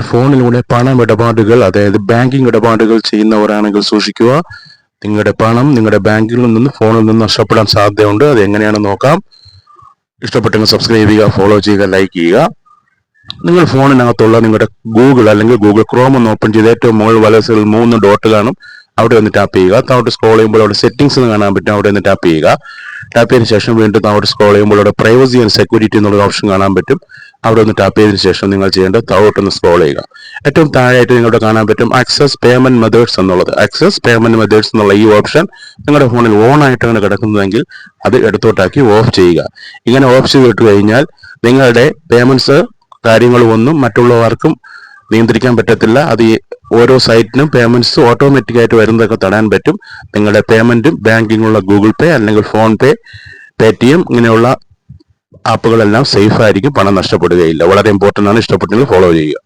ഫോണിലൂടെ പണം ഇടപാടുകൾ അതായത് ബാങ്കിങ് ഇടപാടുകൾ ചെയ്യുന്നവരാണെങ്കിൽ സൂക്ഷിക്കുക. നിങ്ങളുടെ പണം നിങ്ങളുടെ ബാങ്കിൽ നിന്ന് ഫോണിൽ നിന്ന് നഷ്ടപ്പെടാൻ സാധ്യതയുണ്ട്. അത് എങ്ങനെയാണെന്ന് നോക്കാം. ഇഷ്ടപ്പെട്ടെങ്കിൽ സബ്സ്ക്രൈബ് ചെയ്യുക ഫോളോ ചെയ്യുക ലൈക്ക് ചെയ്യുക. നിങ്ങൾ ഫോണിനകത്തുള്ള നിങ്ങളുടെ ഗൂഗിൾ അല്ലെങ്കിൽ ഗൂഗിൾ ക്രോം ഒന്ന് ഓപ്പൺ ചെയ്ത് ഏറ്റവും മുകളിൽ വലസിൽ മൂന്ന് ഡോട്ട് കാണും. അവിടെ ഒന്ന് ടാപ്പ് ചെയ്യുക. താഴോട്ട് സ്ക്രോൾ ചെയ്യുമ്പോൾ അവിടെ സെറ്റിംഗ്സ് എന്ന് കാണാൻ പറ്റും. അവിടെ ഒന്ന് ടാപ്പ് ചെയ്യുക. ടാപ്പ് ചെയ്തതിനു ശേഷം വീണ്ടും താഴോട്ട് സ്ക്രോൾ ചെയ്യുമ്പോൾ അവിടെ പ്രൈവസി ആൻഡ് സെക്യൂരിറ്റി എന്നുള്ള ഓപ്ഷൻ കാണാൻ പറ്റും. അവിടെ ഒന്ന് ടാപ്പ് ചെയ്തതിനു ശേഷം നിങ്ങൾ ചെയ്യേണ്ടത് താഴോട്ടൊന്ന് സ്ക്രോൾ ചെയ്യുക. ഏറ്റവും താഴെയായിട്ട് നിങ്ങളുടെ കാണാൻ പറ്റും ആക്സസ് പേയ്മെന്റ് മെത്തേഡ്സ് എന്നുള്ളത്. ആക്സസ് പേയ്മെന്റ് മെത്തേഡ്സ് എന്നുള്ള ഈ ഓപ്ഷൻ നിങ്ങളുടെ ഫോണിൽ ഓൺ ആയിട്ടാണ് കിടക്കുന്നതെങ്കിൽ അത് എടുത്തോട്ടാക്കി ഓഫ് ചെയ്യുക. ഇങ്ങനെ ഓഫ് ചെയ്തിട്ട് കഴിഞ്ഞാൽ നിങ്ങളുടെ പേയ്മെന്റ്സ് കാര്യങ്ങളും ഒന്നും മറ്റുള്ളവർക്കും നിയന്ത്രിക്കാൻ പറ്റത്തില്ല. അത് ഓരോ സൈറ്റിനും പേയ്മെന്റ്സ് ഓട്ടോമാറ്റിക് ആയിട്ട് വരുന്നതൊക്കെ തടയാൻ പറ്റും. നിങ്ങളുടെ പേയ്മെന്റും ബാങ്കിങ്ങുള്ള ഗൂഗിൾ പേ അല്ലെങ്കിൽ PhonePe Paytm ആപ്പുകളെല്ലാം സേഫ് ആയിരിക്കും പണം നഷ്ടപ്പെടുകയില്ല. വളരെ ഇമ്പോർട്ടന്റ് ആണ് ഇഷ്ടപ്പെട്ടെങ്കിൽ ഫോളോ ചെയ്യുക.